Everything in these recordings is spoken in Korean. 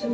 주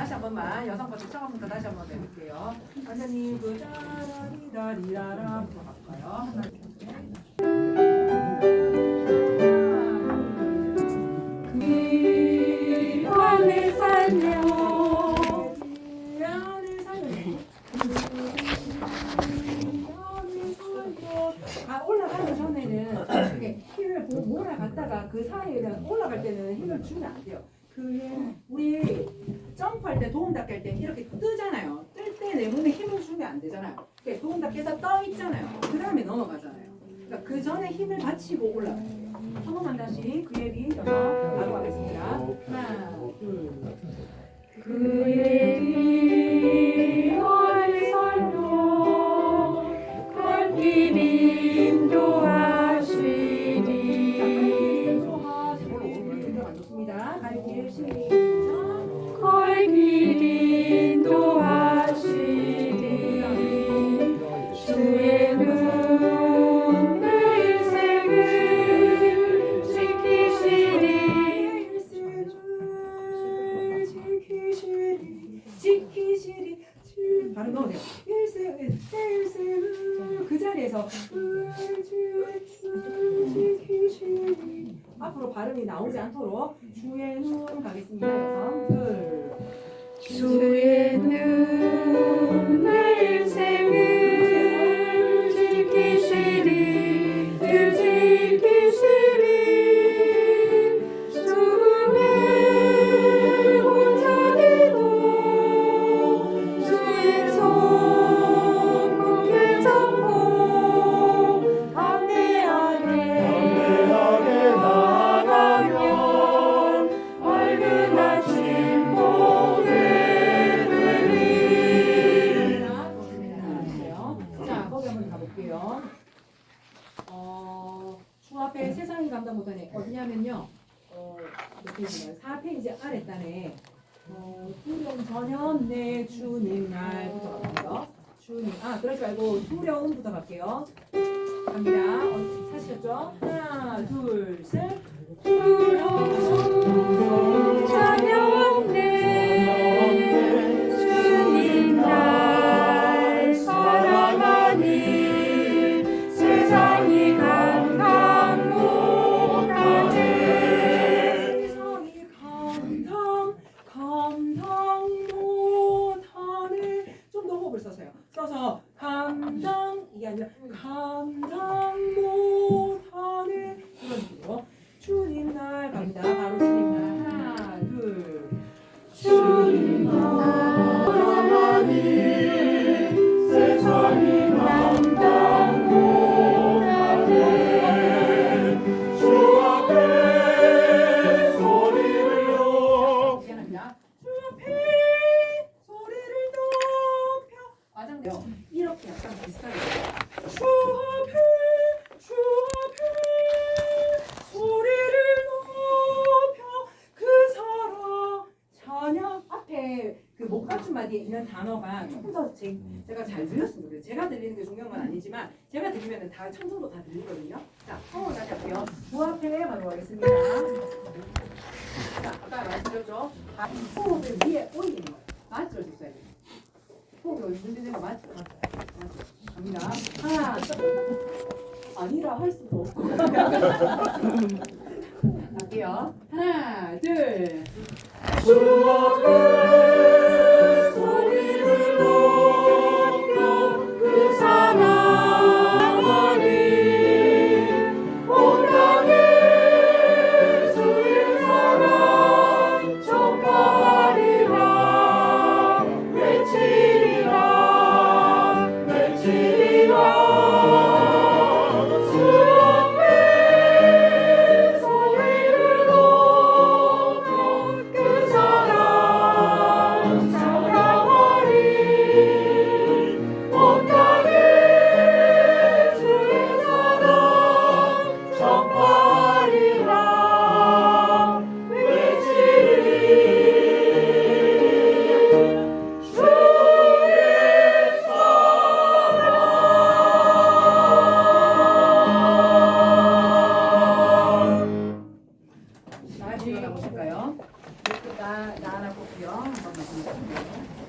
다시 한 번만 여성 파트 처음부터 다시 한번 해볼게요. 완전히 그 짜라리라리라라부터 갈까요? 하나. 그. 아그 사이에는 올라갈 때는 힘을 주면 안 돼요. 그 우리 점프할 때 도움 닫기 할 때 이렇게 뜨잖아요. 뜰 때 내 몸에 힘을 주면 안 되잖아요. 이렇게 도움 해서 떠 있잖아요. 그 다음에 넘어가잖아요. 그러니까 그 전에 힘을 받치고 올라가야 돼요. 한 번만 다시 그의 비춰서 바로 가겠습니다. 하나, 둘, 그의 넣어야 돼요. 일세 일세 그 자리에서 지키시리 앞으로 발음이 나오지 않도록 주의 눈 가겠습니다. 여성 둘 주의 눈 어디냐면요. 어, 몇 페이지인가요? 4페이지 아랫단에 어, 두려움 전혀 내 주님 날부터 갈게요. 주님. 아, 그러지 말고 두려움부터 갈게요. 갑니다. 어, 사시셨죠? 하나, 둘, 셋. 두려움 써서 감당 이게 아니라 감당 못 맞았네요. 이렇게 약간 비슷하게. 주 앞에 소리를 높여 그 사랑 찬양. 앞에 그 목받침 마디에 있는 단어가 조금 더 제, 제가 잘 들렸으면 그래요 제가 들리는 게 중요한 건 아니지만 제가 들리면 다 청중도 다 들리거든요. 자 처음으로 다시 할게요. 주 앞에 바로 가겠습니다. 자 아까 말씀드렸죠? 아, 호흡을 위에 올리는 거예요. 맞춰 호흡이 준비된 거 맞죠? 맞죠? 갑니다 하나 아니라 할 수도 없고 갈게요 하나 둘